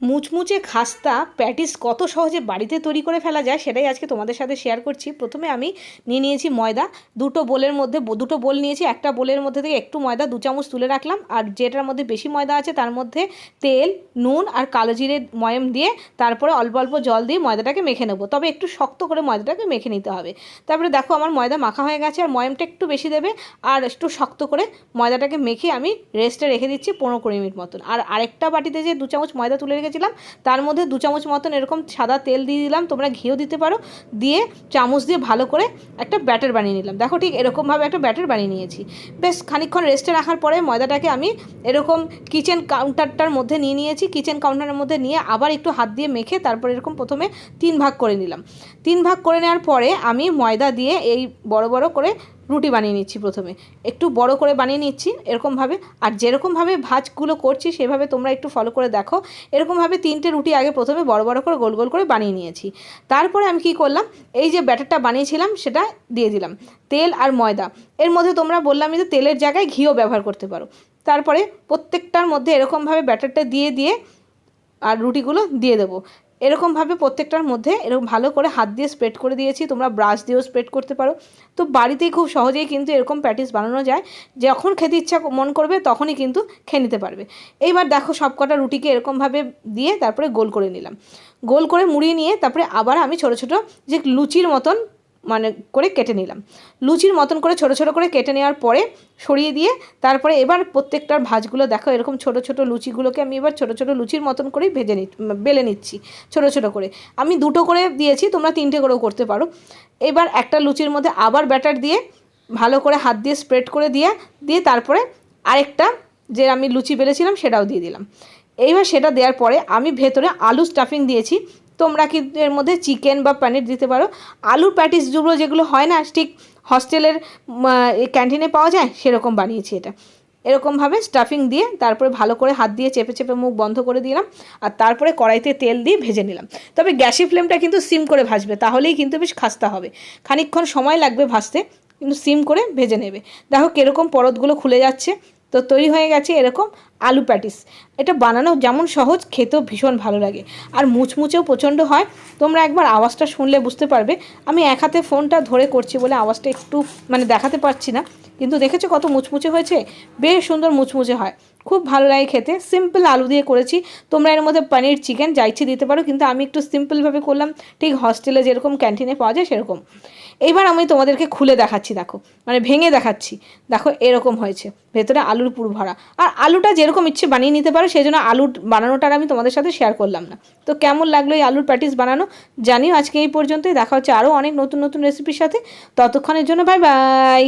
মুচমুচে খাস্তা প্যাটিস কত সহজে বাড়িতে তৈরি করে ফেলা যায় সেটাই আজকে তোমাদের সাথে শেয়ার করছি। প্রথমে আমি নিয়ে নিয়েছি ময়দা। দুটো বোলের মধ্যে দুটো বোল নিয়েছি। একটা বোলের মধ্যে থেকে একটু ময়দা, দু চামচ তুলে রাখলাম। আর যেটার মধ্যে বেশি ময়দা আছে তার মধ্যে তেল, নুন আর কালো জিরে ময়ম দিয়ে তারপরে অল্প অল্প জল দিয়ে ময়দাটাকে মেখে নেব। তবে একটু শক্ত করে ময়দাটাকে মেখে নিতে হবে। তারপরে দেখো আমার ময়দা মাখা হয়ে গেছে আর ময়মটা একটু বেশি দেবে। আর একটু শক্ত করে ময়দাটাকে মেখে আমি রেস্টে রেখে দিচ্ছি পনেরো কুড়ি মিনিট মতন। আর আরেকটা বাটিতে যে দু চামচ ময়দা তুলে রেখেছিলাম তার মধ্যে দু চামচ মতন এরকম সাদা তেল দিয়ে দিলাম, তোমরা ঘিও দিতে পারো, দিয়ে চামচ দিয়ে ভালো করে একটা ব্যাটার বানিয়ে নিলাম। দেখো ঠিক এরকমভাবে একটা ব্যাটার বানিয়ে নিয়েছি। বেশ খানিকক্ষণ রেস্টে রাখার পরে ময়দাটাকে আমি এরকম কিচেন কাউন্টারটার মধ্যে নিয়ে নিয়েছি কিচেন কাউন্টারের মধ্যে নিয়ে আবার একটু হাত দিয়ে মেখে তারপর এরকম প্রথমে তিন ভাগ করে নিলাম। তিন ভাগ করে নেওয়ার পরে আমি ময়দা দিয়ে এই বড় বড় করে রুটি বানিয়ে নিচ্ছি প্রথমে। একটু বড় করে বানিয়ে নিচ্ছি, এরকমভাবে। আর যেরকমভাবে ভাজগুলো করছি, সেভাবে তোমরা একটু ফলো করে দেখো। এরকমভাবে তিনটে রুটি আগে প্রথমে বড় বড় করে গোল গোল করে বানিয়ে নিয়েছি। তারপরে আমি কি করলাম, এই যে ব্যাটারটা বানিয়েছিলাম, সেটা দিয়ে দিলাম। তেল আর ময়দা। এর মধ্যে তোমরা বললাম যে তেলের জায়গায় ঘিও ব্যবহার করতে পারো। তারপরে প্রত্যেকটার মধ্যে এরকমভাবে ব্যাটারটা দিয়ে দিয়ে আর রুটিগুলো দিয়ে দেবো। এরকমভাবে প্রত্যেকটার মধ্যে এরকম ভালো করে হাত দিয়ে স্প্রেড করে দিয়েছি, তোমরা ব্রাশ দিয়েও স্প্রেড করতে পারো। তো বাড়িতেই খুব সহজেই কিন্তু এরকম প্যাটিস বানানো যায়। যখন খেতে ইচ্ছা মন করবে তখনই কিন্তু খেয়ে নিতে পারবে। এইবার দেখো সব কটা রুটিকে এরকমভাবে দিয়ে তারপরে গোল করে নিলাম। গোল করে মুড়িয়ে নিয়ে তারপরে আবার আমি ছোট ছোটো যে লুচির মতন মানে করে কেটে নিলাম। লুচির মতন করে ছোট ছোট করে কেটে নেওয়ার পরে সরিয়ে দিয়ে তারপরে এবার প্রত্যেকটার ভাজগুলো দেখো, এরকম ছোট ছোট লুচিগুলোকে আমি এবার ছোট ছোট লুচির মতন করেই ভেজে নি বেলে নিচ্ছি ছোট ছোট করে। আমি দুটো করে দিয়েছি, তোমরা তিনটে করেও করতে পারো। এবার একটা লুচির মধ্যে আবার ব্যাটার দিয়ে ভালো করে হাত দিয়ে স্প্রেড করে দিয়ে দিয়ে তারপরে আরেকটা যে আমি লুচি বেলেছিলাম সেটাও দিয়ে দিলাম। এইবার সেটা দেওয়ার পরে আমি ভেতরে আলু স্টাফিং দিয়েছি তোমরা কি এর মধ্যে চিকেন বা পনির দিতে পারো? আলুর প্যাটিসগুলো যেগুলো হয় না, ঠিক হস্টেলের ক্যান্টিনে পাওয়া যায়, সেরকম বানিয়েছি এটা। এরকমভাবে স্টাফিং দিয়ে তারপরে ভালো করে হাত দিয়ে চেপে চেপে মুখ বন্ধ করে দিলাম আর তারপরে কড়াইতে তেল দিয়ে ভেজে নিলাম। তবে গ্যাসি ফ্লেমটা কিন্তু সিম করে ভাজবে, তাহলেই কিন্তু বেশ খাস্তা হবে। খানিকক্ষণ সময় লাগবে ভাজতে, কিন্তু সিম করে ভেজে নেবে। দেখো কীরকম পরতগুলো খুলে যাচ্ছে তো তৈরি হয়ে গেছে এরকম আলু প্যাটিস। এটা বানানো যেমন সহজ, খেতেও ভীষণ ভালো লাগে। আর মুচমুচেও প্রচণ্ড হয়। তোমরা একবার আওয়াজটা শুনলে বুঝতে পারবে। আমি এক হাতে ফোনটা ধরে করছি বলে আওয়াজটা একটু মানে দেখাতে পারছি না। কিন্তু দেখেছ কত মুচমুচে হয়েছে? বেশ সুন্দর মুচমুচে হয়। খুব ভালো লাগে খেতে। সিম্পল আলু দিয়ে করেছি। তোমরা এর মধ্যে পনির, চিকেন যা ইচ্ছে দিতে পারো। কিন্তু আমি একটু সিম্পলভাবে করলাম। ঠিক হস্টেলে যেরকম ক্যান্টিনে পাওয়া যায় সেরকম। এইবার আমি তোমাদেরকে খুলে দেখাচ্ছি, দেখো। মানে ভেঙে দেখাচ্ছি। দেখো, এরকম হয়েছে। ভেতরে আলুর পুর ভরা। আর আলুটা যেরকম ইচ্ছে বানিয়ে নিতে পারো, সেই জন্য আলুর বানানোটার আমি তোমাদের সাথে শেয়ার করলাম না। তো কেমন লাগল এই আলুর প্যাটিস বানানো? জানিও আজকে এই পর্যন্তই। দেখা হচ্ছে আরও অনেক নতুন নতুন রেসিপির সাথে। ততক্ষণের জন্য বাই বাই